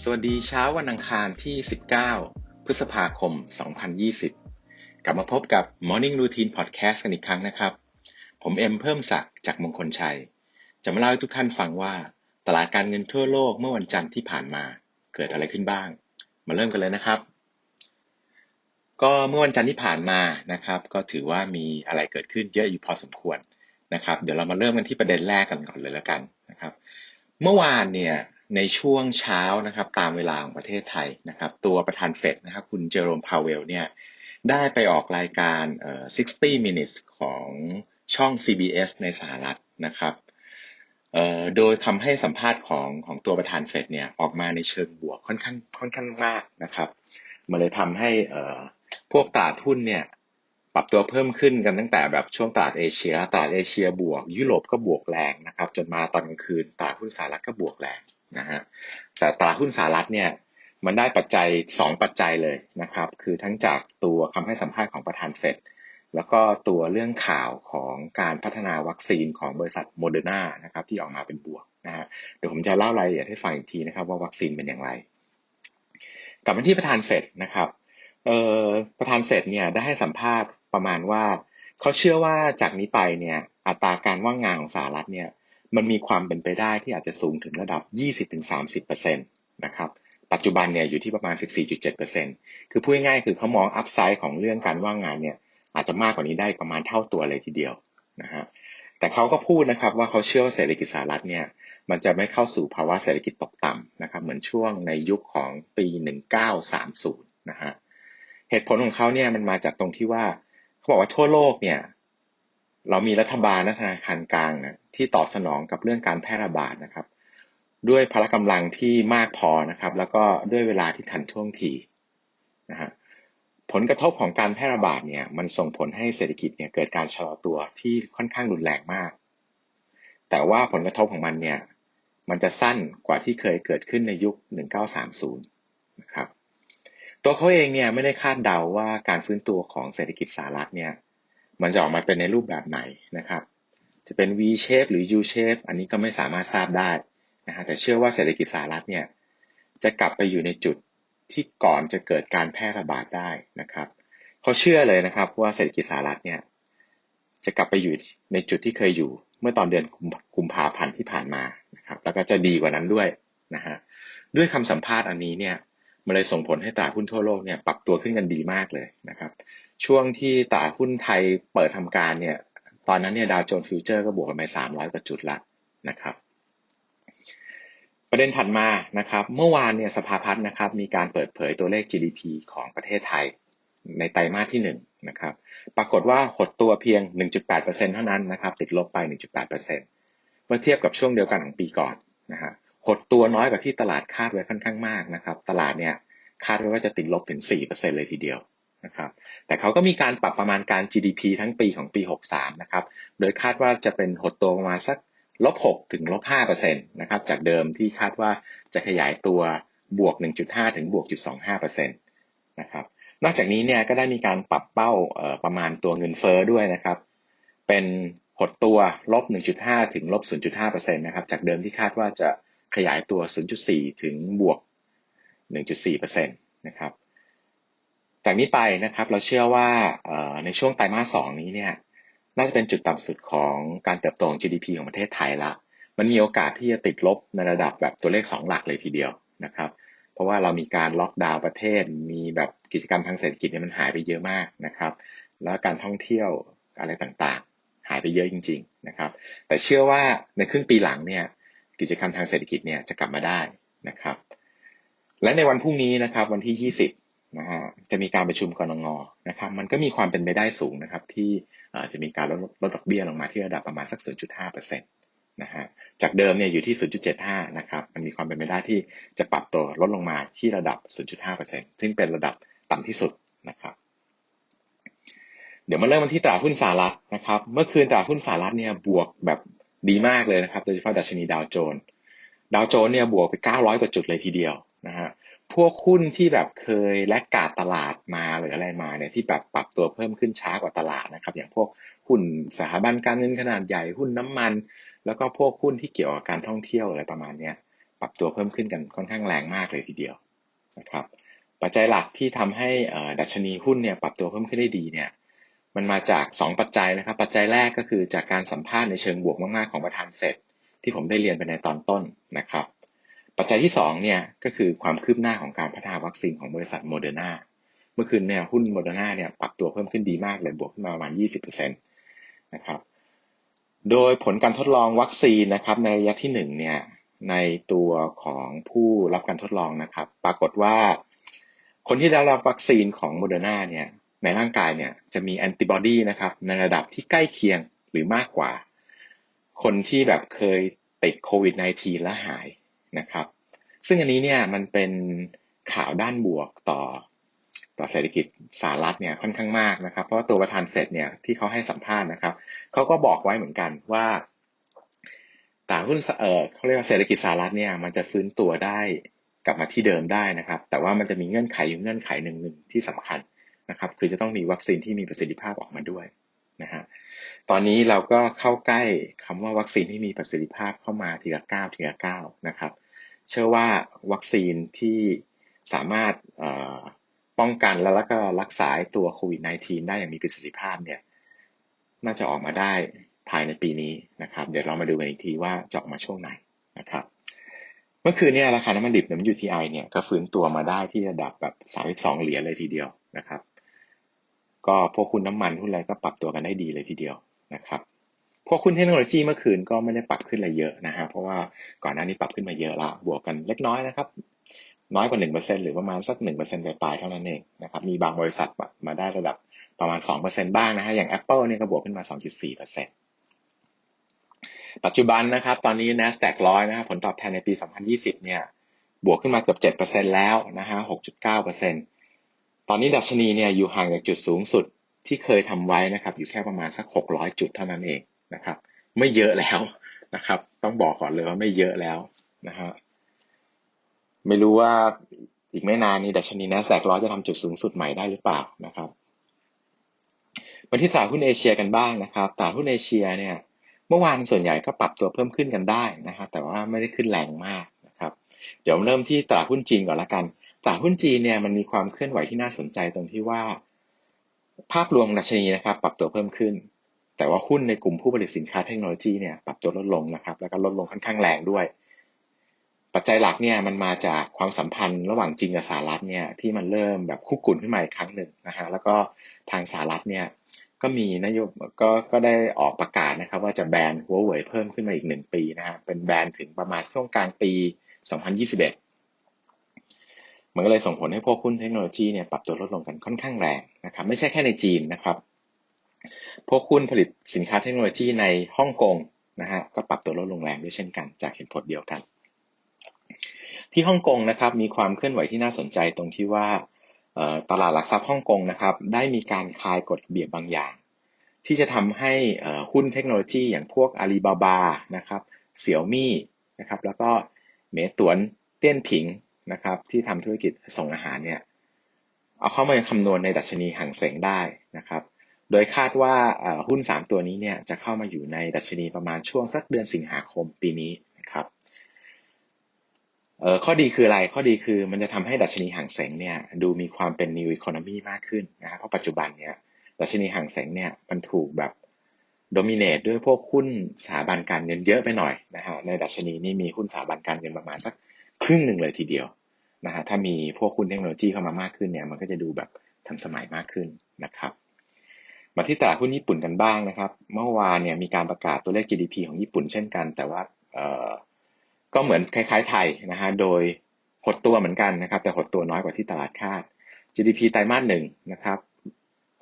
สวัสดีเช้าวันอังคารที่ 19 พฤษภาคม 2020 กลับมาพบกับ Morning Routine Podcast กันอีกครั้งนะครับ ผมเอ็มเพิ่มศักดิ์จากมงคลชัย จะมาเล่าให้ทุกท่านฟังว่า ตลาดการเงินทั่วโลกเมื่อวันจันทร์ที่ผ่านมาเกิดอะไรขึ้นบ้าง มาเริ่มกันเลยนะครับ ก็เมื่อวันจันทร์ที่ผ่านมานะครับ ก็ถือว่ามีอะไรเกิดขึ้นเยอะอยู่พอสมควร นะครับ เดี๋ยวเรามาเริ่มกันที่ประเด็นแรกกันก่อนเลยแล้วกันนะครับ เมื่อวานเนี่ยในช่วงเช้านะครับตามเวลาของประเทศไทยนะครับ ตัวประธานเฟดนะครับคุณเจอโรมพาวเวลเนี่ยได้ไปออกรายการเอ่อ60 minutes ของช่อง CBS ในสหรัฐนะครับเอ่อโดยทำให้สัมภาษณ์ของของตัวประธานเฟดเนี่ยออกมาในเชิงบวกค่อนข้างค่อนข้างมากนะครับ มันเลยทำให้เอ่อพวกตลาดหุ้นเนี่ย รับตัวเพิ่มขึ้นกันตั้งแต่แบบช่วงตลาดเอเชียตลาดเอเชียบวก ยุโรปก็บวกแรงนะครับ จนมาตอนกลางคืนตลาดหุ้นสหรัฐก็บวกแรงนะฮะแต่ตลาดหุ้นสหรัฐเนี่ยมันได้ปัจจัย 2 ปัจจัยเลยนะครับ คือทั้งจากตัวคำให้สัมภาษณ์ของประธานเฟดแล้วก็ตัวเรื่องข่าวของการพัฒนาวัคซีนของบริษัทโมเดอร์นานะครับที่ออกมาเป็นบวกนะฮะเดี๋ยวผมจะเล่ารายละเอียดให้ฟังอีกทีนะครับว่าวัคซีนเป็นอย่างไร กลับมาที่ประธานเฟดนะครับประธานเฟดเนี่ยได้ให้สัมภาษณ์ ประมาณว่าเขาเชื่อว่าจากนี้ไปเนี่ยอัตราการว่างงานของสหรัฐเนี่ยมันมีความเป็นไปได้ที่อาจจะสูงถึงระดับ 20-30%นะครับปัจจุบันเนี่ยอยู่ที่ประมาณ 14.7%คือพูดง่ายๆคือเขามองอัพไซด์ของเรื่องการว่างงานเนี่ยอาจจะมากกว่านี้ได้ประมาณเท่าตัวเลยทีเดียวนะฮะแต่เขาก็พูดนะครับว่าเขาเชื่อว่าเศรษฐกิจสหรัฐเนี่ยมันจะไม่เข้าสู่ภาวะเศรษฐกิจตกต่ำนะครับเหมือนช่วงในยุคของปี 1930 นะฮะเหตุผลของเขาเนี่ยมันมาจากตรงที่ว่า เขาบอกว่าทั่วโลกเนี่ย เรามีรัฐบาลและธนาคารกลางนะที่ตอบสนองกับเรื่องการแพร่ระบาดนะครับ ด้วยพละกำลังที่มากพอนะครับ แล้วก็ด้วยเวลาที่ทันท่วงทีนะฮะผลกระทบของการแพร่ระบาดเนี่ยมันส่งผลให้เศรษฐกิจเนี่ยเกิดการชะลอตัวที่ค่อนข้างรุนแรงมาก แต่ว่าผลกระทบของมันเนี่ยมันจะสั้นกว่าที่เคยเกิดขึ้นในยุค 1930 นะครับ ตัวเขาเองเนี่ยไม่ได้คาดเดาว่าการฟื้นตัวของเศรษฐกิจสหรัฐเนี่ยมันจะออกมาเป็นในรูปแบบไหนนะครับ จะเป็น V shape หรือ U shape อันนี้ก็ไม่สามารถทราบได้นะฮะแต่เชื่อว่าเศรษฐกิจสหรัฐเนี่ยจะกลับไปอยู่ในจุดที่ก่อนจะเกิดการแพร่ระบาดได้นะครับเขาเชื่อเลยนะครับว่าเศรษฐกิจสหรัฐเนี่ยจะกลับไปอยู่ในจุดที่เคยอยู่ เมื่อตอนเดือนกุมภาพันธ์ที่ผ่านมานะครับแล้วก็จะดีกว่านั้นด้วยนะฮะด้วยคำสัมภาษณ์อันนี้เนี่ย มันเลยส่งผลให้ตลาดหุ้นทั่วโลกเนี่ยปรับตัวขึ้นกันดีมากเลยนะครับ ช่วงที่ตลาดหุ้นไทยเปิดทำการเนี่ย ตอนนั้นเนี่ยดาวโจนส์ฟิวเจอร์ก็บวกกันไป 300 กว่าจุดละนะครับ ประเด็นถัดมานะครับ เมื่อวานเนี่ยสภาพัฒน์นะครับมีการเปิดเผยตัวเลข GDP ของประเทศไทยในไตรมาสที่1นะครับ ปรากฏว่าหดตัวเพียง 1.8%เท่านั้นนะครับ ติดลบไป 1.8%เมื่อเทียบกับช่วงเดียวกันของปีก่อนนะฮะ หดตัวน้อยกว่าที่ตลาดคาดไว้ค่อนข้างมากนะครับ ตลาดเนี่ยคาดไว้ว่าจะติดลบถึง 4%เลยทีเดียวนะครับแต่เขาก็มีการปรับประมาณการ GDP ทั้งปีของปี 63 นะครับ โดยคาดว่าจะเป็นหดตัวประมาณสักลบ 6 ถึงลบ5%นะครับ จากเดิมที่คาดว่าจะขยายตัวบวก 1.5 ถึงบวก 0.25%นะครับ นอกจากนี้เนี่ยก็ได้มีการปรับเป้าประมาณตัวเงินเฟ้อด้วยนะครับ เป็นหดตัวลบ 1.5 ถึงลบ 0.5%นะครับ จากเดิมที่คาดว่าจะ ขยายตัว 0.4 ถึงบวก 1.4%นะครับ จากนี้ไปนะครับเราเชื่อว่าในช่วงไตรมาสสองนี้เนี่ยน่าจะเป็นจุดต่ำสุดของการเติบโตของ GDP ของประเทศไทยละ มันมีโอกาสที่จะติดลบในระดับแบบตัวเลข 2 หลักเลยทีเดียวนะครับ เพราะว่าเรามีการล็อกดาวน์ประเทศ มีแบบกิจกรรมทางเศรษฐกิจเนี่ยมันหายไปเยอะมากนะครับ แล้วการท่องเที่ยวอะไรต่างๆ หายไปเยอะจริง ๆ นะครับ แต่เชื่อว่าในครึ่งปีหลังเนี่ย กิจกรรมทางเศรษฐกิจเนี่ยจะกลับมาได้นะครับ และในวันพรุ่งนี้นะครับวันที่ 20นะฮะจะมีการประชุมกรงงนะครับมันก็มีความเป็นไปได้สูงนะครับที่จะมีการลดลดดอกเบี้ยลงมาที่ระดับประมาณสัก 0.5%นะฮะจากเดิมเนี่ยอยู่ที่ 0.75 นะครับ มันมีความเป็นไปได้ที่จะปรับตัวลดลงมาที่ระดับ 0.5%ซึ่งเป็นระดับต่ำที่สุดนะครับ เดี๋ยวมาเริ่มกันที่ตลาดหุ้นสหรัฐนะครับ เมื่อคืนตลาดหุ้นสหรัฐเนี่ยบวกแบบ ดีมากเลยนะครับ โดยเฉพาะดัชนีดาวโจนส์ดาวโจนส์เนี่ยบวกไป 900 กว่าจุดเลยทีเดียวนะฮะพวกหุ้นที่แบบเคยและกาดตลาดมาหรืออะไรมาเนี่ยที่แบบปรับตัวเพิ่มขึ้นช้ากว่าตลาดนะครับ อย่างพวกหุ้นสถาบันการเงินขนาดใหญ่หุ้นน้ำมัน แล้วก็พวกหุ้นที่เกี่ยวกับการท่องเที่ยวอะไรประมาณนี้ปรับตัวเพิ่มขึ้นกันค่อนข้างแรงมากเลยทีเดียวนะครับ ปัจจัยหลักที่ทำให้ดัชนีหุ้นเนี่ยปรับตัวเพิ่มขึ้นได้ดีเนี่ย มันมาจาก 2 ปัจจัยนะครับ ปัจจัยแรกก็คือจากการสัมภาษณ์ในเชิงบวกมากๆของประธานเฟดที่ผมได้เรียนไปในตอนต้นนะครับ ปัจจัยที่2เนี่ยก็คือความคืบหน้าของการพัฒนาวัคซีนของบริษัทโมเดอร์นาเมื่อคืนเนี่ยหุ้นโมเดอร์นาเนี่ยปรับตัวเพิ่มขึ้นดีมากเลยบวกขึ้นมาประมาณ 20%นะครับโดยผลการทดลองวัคซีนนะครับในระยะที่1เนี่ยในตัวของผู้รับการทดลองนะครับ ปรากฏว่า คนที่ได้รับวัคซีนของโมเดอร์นาเนี่ย ในร่างกายเนี่ยจะมีแอนติบอดีนะครับในระดับที่ใกล้เคียงหรือมากกว่า คนที่แบบเคยติดโควิด -19 แล้วหายนะครับ ซึ่งอันนี้เนี่ยมันเป็นข่าวด้านบวกต่อต่อเศรษฐกิจสหรัฐเนี่ยค่อนข้างมากนะครับ เพราะว่าตัวประธานเฟดเนี่ยที่เขาให้สัมภาษณ์นะครับเขาก็บอกไว้เหมือนกันว่าตลาดหุ้นเออเขาเรียกว่าเศรษฐกิจสหรัฐเนี่ยมันจะฟื้นตัวได้กลับมาที่เดิมได้นะครับ แต่ว่ามันจะมีเงื่อนไขอยู่เงื่อนไขหนึ่งหนึ่งที่สำคัญ นะครับคือจะต้องมีวัคซีนที่มีประสิทธิภาพออกมาด้วยนะฮะตอนนี้เราก็เข้าใกล้คำว่าวัคซีนที่มีประสิทธิภาพเข้ามาทีละก้าวทีละก้าวนะครับ เชื่อว่าวัคซีนที่สามารถป้องกันแล้วก็รักษาตัวโควิด -19 ได้อย่างมีประสิทธิภาพเนี่ยน่าจะออกมาได้ภายในปีนี้นะครับ เดี๋ยวเรามาดูกันอีกทีว่าจะออกมาช่วงไหนนะครับ เมื่อคืนนี้ราคาน้ำมันดิบ WTI เนี่ยก็ฟื้นตัวมาได้ที่ระดับแบบ 32 เหรียญเลยทีเดียวนะครับ ก็พวกคุณน้ำมันหุ้นอะไรก็ปรับตัวกันได้ดีเลยทีเดียวนะครับพวกคุณเทคโนโลยีเมื่อคืนก็ไม่ได้ปรับขึ้นอะไรเยอะนะฮะเพราะว่าก่อนหน้านี้ปรับขึ้นมาเยอะละบวกกันเล็กน้อยนะครับ น้อยกว่า 1%หรือประมาณสัก 1%ปลายๆเท่านั้นเองนะครับมีบางบริษัทมาได้ระดับประมาณ 2%บ้างนะฮะอย่าง Apple เนี่ยก็บวกขึ้นมา 2.4%ปัจจุบันนะครับ ตอนนี้ NASDAQ ร้อยนะครับผลตอบแทนในปี 2020 เนี่ยบวกขึ้นมาเกือบ 7%แล้วนะฮะ 6.9% ตอนนี้ดัชนีเนี่ยอยู่ห่างจากจุดสูงสุดที่เคยทำไว้นะครับ อยู่แค่ประมาณสัก 600 จุดเท่านั้นเองนะครับ ไม่เยอะแล้วนะครับ ต้องบอกก่อนเลยว่าไม่เยอะแล้วนะฮะไม่รู้ว่าอีกไม่นานนี้ดัชนีนแสกร้อยจะทำจุดสูงสุดใหม่ได้หรือเปล่านะครับมาที่ตลาดหุ้นเอเชียกันบ้างนะครับตลาดหุ้นเอเชียเนี่ย เมื่อวานส่วนใหญ่ก็ปรับตัวเพิ่มขึ้นกันได้นะครับแต่ว่าไม่ได้ขึ้นแรงมากนะครับ เดี๋ยวเริ่มที่ตลาดหุ้นจีนก่อนละกัน ตลาดหุ้นจีนเนี่ยมันมีความเคลื่อนไหวที่น่าสนใจตรงที่ว่า ภาพรวมดัชนีนะครับ ปรับตัวเพิ่มขึ้น แต่ว่าหุ้นในกลุ่มผู้ผลิตสินค้าเทคโนโลยีเนี่ยปรับตัวลดลงนะครับ แล้วก็ลดลงค่อนข้างแรงด้วย ปัจจัยหลักเนี่ยมันมาจากความสัมพันธ์ระหว่างจีนกับสหรัฐเนี่ยที่มันเริ่มแบบคุกกุ่นขึ้นมาอีกครั้งหนึ่งนะฮะแล้วก็ทางสหรัฐเนี่ยก็มีนโยบก็ก็ได้ออกประกาศนะครับ ว่าจะแบนหัวเว่ยเพิ่มขึ้นมาอีกหนึ่งปีนะฮะเป็นแบนถึงประมาณช่วงกลางปี 2021 มันก็เลยส่งผลให้พวกหุ้นเทคโนโลยีเนี่ยปรับตัวลดลงกันค่อนข้างแรงนะครับ ไม่ใช่แค่ในจีนนะครับ พวกหุ้นผลิตสินค้าเทคโนโลยีในฮ่องกงนะฮะก็ปรับตัวลดลงแรงด้วยเช่นกันจากเหตุผลเดียวกัน ที่ฮ่องกงนะครับมีความเคลื่อนไหวที่น่าสนใจตรงที่ว่าตลาดหลักทรัพย์ฮ่องกงนะครับได้มีการคลายกฎเบียบบางอย่าง ที่จะทำให้หุ้นเทคโนโลยีอย่างพวกอาลีบาบานะครับเสี่ยวมี่นะครับแล้วก็เมตวนเตี้ยนผิง นะครับที่ทำธุรกิจส่งอาหารเนี่ยเอาเข้ามาคำนวณในดัชนีห่างเสงได้นะครับ โดยคาดว่าหุ้น 3 ตัวนี้เนี่ยจะเข้ามาอยู่ในดัชนีประมาณช่วงสักเดือนสิงหาคมปีนี้นะครับข้อดีคืออะไรข้อดีคือมันจะทำให้ดัชนีห่างเสงเนี่ยดูมีความเป็น new economy มากขึ้นนะเพราะปัจจุบันเนี่ยดัชนีห่างเสงเนี่ยมันถูกแบบโดมิเนตด้วยพวกหุ้นสถาบันการเงินเยอะไปหน่อยนะฮะในดัชนีนี้มีหุ้นสถาบันการเงินประมาณสักครึ่งหนึ่งเลยทีเดียว นะฮะถ้ามีพวกคุณเทคโนโลยีเข้ามามากขึ้นเนี่ยมันก็จะดูแบบทันสมัยมากขึ้นนะครับ มาที่ตลาดหุ้นญี่ปุ่นกันบ้างนะครับ เมื่อวานเนี่ยมีการประกาศตัวเลข GDP ของญี่ปุ่นเช่นกัน แต่ว่าเออก็เหมือนคล้ายๆไทยนะฮะโดยหดตัวเหมือนกันนะครับ แต่หดตัวน้อยกว่าที่ตลาดคาด GDP ไตรมาสหนึ่งนะครับ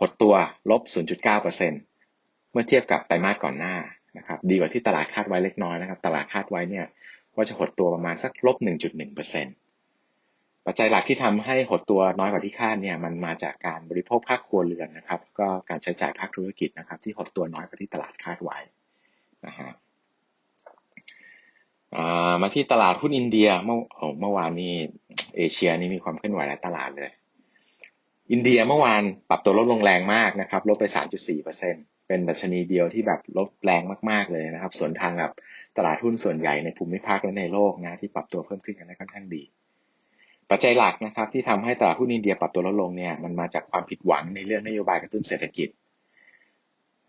หดตัวลบ 0.9%เมื่อเทียบกับไตรมาสก่อนหน้านะครับดีกว่าที่ตลาดคาดไว้เล็กน้อยนะครับ ตลาดคาดไว้เนี่ยว่าจะหดตัวประมาณสักลบ 1.1% ปัจจัยหลักที่ทำให้หดตัวน้อยกว่าที่คาดเนี่ยมันมาจากการบริโภคภาคครัวเรือนนะครับ ก็การใช้จ่ายภาคธุรกิจนะครับ ที่หดตัวน้อยกว่าที่ตลาดคาดไว้นะฮะมาที่ตลาดหุ้นอินเดียเมื่อเมื่อวานนี้เอเชียนี่มีความเคลื่อนไหวหลายตลาดเลย อินเดียเมื่อวานปรับตัวลดลงแรงมากนะครับ ลดไป 3.4%นเป็นดัชนีเดียวที่แบบลดแรงมากๆเลยนะครับ ส่วนทางกับตลาดหุ้นส่วนใหญ่ในภูมิภาคและในโลกนะที่ปรับตัวเพิ่มขึ้นกันได้ค่อนข้างดี ปัจจัยหลักนะครับที่ทำให้ตลาดหุ้นอินเดียปรับตัวลดลงเนี่ยมันมาจากความผิดหวังในเรื่องนโยบายกระตุ้นเศรษฐกิจ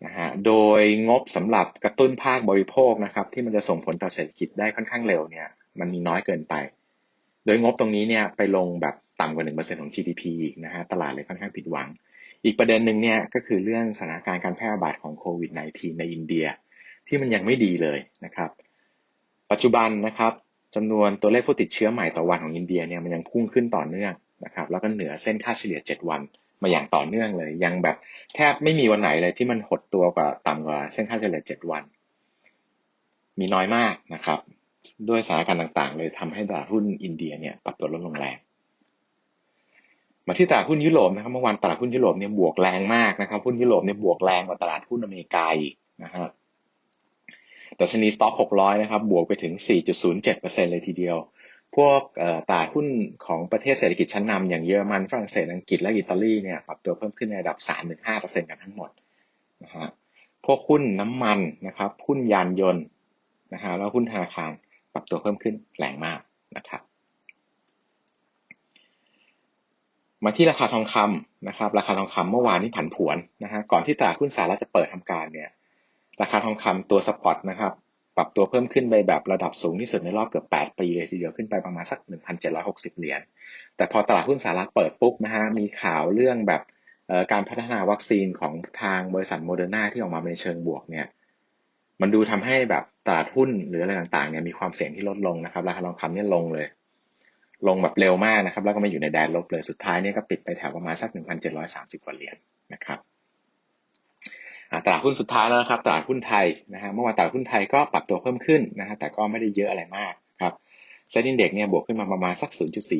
นะฮะโดยงบสำหรับกระตุ้นภาคบริโภคนะครับที่มันจะส่งผลต่อเศรษฐกิจได้ค่อนข้างเร็วเนี่ยมันมีน้อยเกินไป โดยงบตรงนี้เนี่ยไปลงแบบต่ำกว่า1%ของ GDP อีกนะฮะตลาดเลยค่อนข้างผิดหวัง อีกประเด็นหนึ่งเนี่ยก็คือเรื่องสถานการณ์การแพร่ระบาดของโควิด -19 ในอินเดีย ที่มันยังไม่ดีเลยนะครับ ปัจจุบันนะครับ จำนวนตัวเลขผู้ติดเชื้อใหม่ต่อวันของอินเดียเนี่ยมันยังพุ่งขึ้นต่อเนื่องนะครับแล้วก็เหนือเส้นค่าเฉลี่ย 7 วันมาอย่างต่อเนื่องเลย ยังแบบแทบไม่มีวันไหนเลยที่มันหดตัวกว่าต่ำกว่าเส้นค่าเฉลี่ย 7 วัน มีน้อยมากนะครับ ด้วยสถานการณ์ต่างๆ เลยทำให้ตลาดหุ้นอินเดียเนี่ยปรับตัวลดลงแรงมาที่ตลาดหุ้นยุโรปนะครับเมื่อวานตลาดหุ้นยุโรปเนี่ยบวกแรงมากนะครับหุ้นยุโรปเนี่ยบวกแรงกว่าตลาดหุ้นอเมริกาอีกนะฮะ ดัชนีสต็อก600 นะครับ บวกไปถึง 4.07%เลยทีเดียว พวกตลาดหุ้นของประเทศเศรษฐกิจชั้นนำอย่างเยอรมัน ฝรั่งเศส อังกฤษ และอิตาลีเนี่ย ปรับตัวเพิ่มขึ้นในระดับ 3-5%กันทั้งหมดนะฮะ พวกหุ้นน้ำมันนะครับ หุ้นยานยนต์นะฮะ แล้วหุ้นธนาคารปรับตัวเพิ่มขึ้นแรงมากนะครับ มาที่ราคาทองคำนะครับ ราคาทองคำเมื่อวานนี้ผันผวนนะฮะ ก่อนที่ตลาดหุ้นสหรัฐจะเปิดทำการเนี่ย ราคาทองคำตัวสปอตนะครับปรับตัวเพิ่มขึ้นไปแบบระดับสูงที่สุดในรอบเกือบ 8 ปีเลยทีเดียวขึ้นไปประมาณสัก 1,760 เหรียญ แต่พอตลาดหุ้นสหรัฐเปิดปุ๊บนะฮะ มีข่าวเรื่องแบบการพัฒนาวัคซีนของทางบริษัทโมเดอร์นาที่ออกมาในเชิงบวกเนี่ย มันดูทำให้แบบตลาดหุ้นหรืออะไรต่างๆเนี่ยมีความเสี่ยงที่ลดลงนะครับ ราคาทองคำเนี่ยลงเลย ลงแบบเร็วมากนะครับ แล้วก็มาอยู่ในแดนลบเลย สุดท้ายเนี่ยก็ปิดไปแถวประมาณสัก 1,730 กว่าเหรียญนะครับ ตลาดหุ้นสุดท้ายแล้วนะครับตลาดหุ้นไทยนะฮะเมื่อวานตลาดหุ้นไทยก็ปรับตัวเพิ่มขึ้นนะฮะแต่ก็ไม่ได้เยอะอะไรมากครับเซ็นดิ้เด็กเนี่ยบวกขึ้นมาประมาณสัก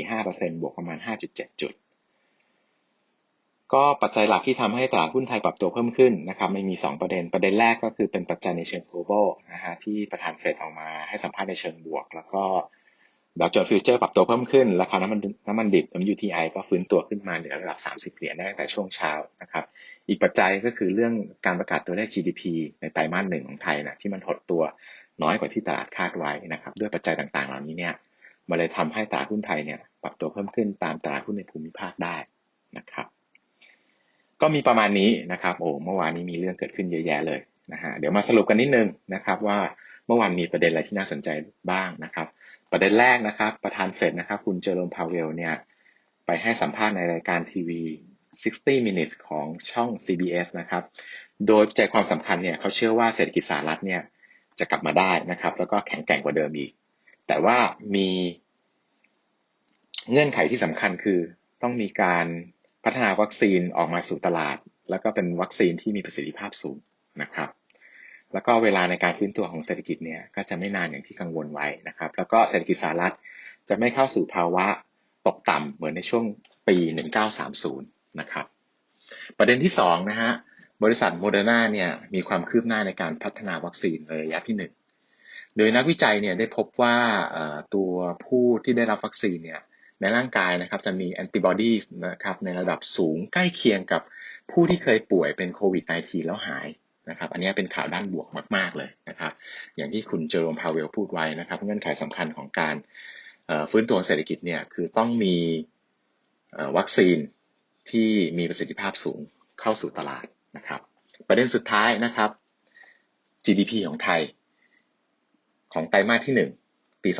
0.45%บวกประมาณ 5.7 จุด ก็ปัจจัยหลักที่ทำให้ตลาดหุ้นไทยปรับตัวเพิ่มขึ้นนะครับไม่มี 2 ประเด็นประเด็นแรกก็คือเป็นปัจจัยในเชิง global นะฮะที่ประธานเฟดออกมาให้สัมภาษณ์ในเชิงบวก แล้วก็ดาวโจนส์ฟิวเจอร์ปรับตัวเพิ่มขึ้น ราคาน้ำมันน้ำมันดิบ WTI ก็ฟื้นตัวขึ้นมาเหลือระดับ 30 เหรียญได้ตั้งแต่ช่วงเช้า นะครับ อีกปัจจัยก็คือเรื่องการประกาศตัวเลข GDP ในไตรมาสหนึ่งของไทยนะที่มันหดตัวน้อยกว่าที่ตลาดคาดไว้นะครับ ด้วยปัจจัยต่างๆ เหล่านี้เนี่ยมันเลยทำให้ตลาดหุ้นไทยเนี่ยปรับตัวเพิ่มขึ้นตามตลาดหุ้นในภูมิภาคได้นะครับ ก็มีประมาณนี้นะครับโอ้เมื่อวานนี้มีเรื่องเกิดขึ้นเยอะแยะเลยนะฮะเดี๋ยวมาสรุปกันนิดนึงนะครับว่าเมื่อวานมีประเด็นอะไรที่น่าสนใจบ้างนะครับ ประเด็นแรกนะครับ ประธานเฟดนะครับ คุณเจอร์โรมพาวเวลเนี่ยไปให้สัมภาษณ์ในรายการทีวี 60 minutes ของช่อง CBS นะครับ โดยใจความสำคัญเนี่ยเขาเชื่อว่าเศรษฐกิจสหรัฐเนี่ยจะกลับมาได้นะครับ แล้วก็แข็งแกร่งกว่าเดิมอีก แต่ว่ามีเงื่อนไขที่สำคัญคือต้องมีการพัฒนาวัคซีนออกมาสู่ตลาด แล้วก็เป็นวัคซีนที่มีประสิทธิภาพสูงนะครับ แล้วก็เวลาในการฟื้นตัวของเศรษฐกิจเนี่ยก็จะไม่นานอย่างที่กังวลไว้นะครับ แล้วก็เศรษฐกิจสหรัฐจะไม่เข้าสู่ภาวะตกต่ำเหมือนในช่วงปี 1930 นะครับ ประเด็นที่2นะฮะบริษัทโมเดอร์นาเนี่ยมีความคืบหน้าในการพัฒนาวัคซีนในระยะที่ 1 โดยนักวิจัยเนี่ยได้พบว่าตัวผู้ที่ได้รับวัคซีนเนี่ยในร่างกายนะครับจะมีแอนติบอดีนะครับในระดับสูงใกล้เคียงกับผู้ที่เคยป่วยเป็นโควิด -19 แล้วหายนะครับอันนี้เป็นข่าวด้านบวกมากๆเลยนะครับ อย่างที่คุณเจอร์มพาเวลพูดไว้นะครับ เงื่อนไขสำคัญของการฟื้นตัวเศรษฐกิจเนี่ยคือต้องมีวัคซีน ที่มีประสิทธิภาพสูงเข้าสู่ตลาดนะครับ ประเด็นสุดท้ายนะครับ GDP ของไทย ของไตรมาสที่ 1 ปี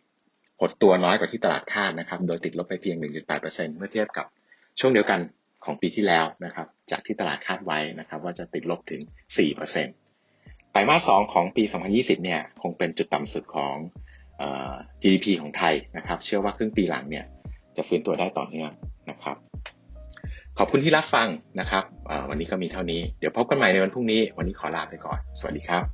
2020 หดตัวน้อยกว่าที่ตลาดคาดนะครับ โดยติดลบไปเพียง 1.8%เมื่อเทียบกับช่วงเดียวกันของปีที่แล้วนะครับ จากที่ตลาดคาดไว้นะครับ ว่าจะติดลบถึง 4%ไตรมาส 2 ของปี 2020 เนี่ยคงเป็นจุดต่ำสุดของ GDP ของไทยนะครับ เชื่อว่าครึ่งปีหลังเนี่ยจะฟื้นตัวได้ต่อเนื่องนะครับ ขอบคุณที่รับฟังนะครับ วันนี้ก็มีเท่านี้ เดี๋ยวพบกันใหม่ในวันพรุ่งนี้ วันนี้ขอลาไปก่อน สวัสดีครับ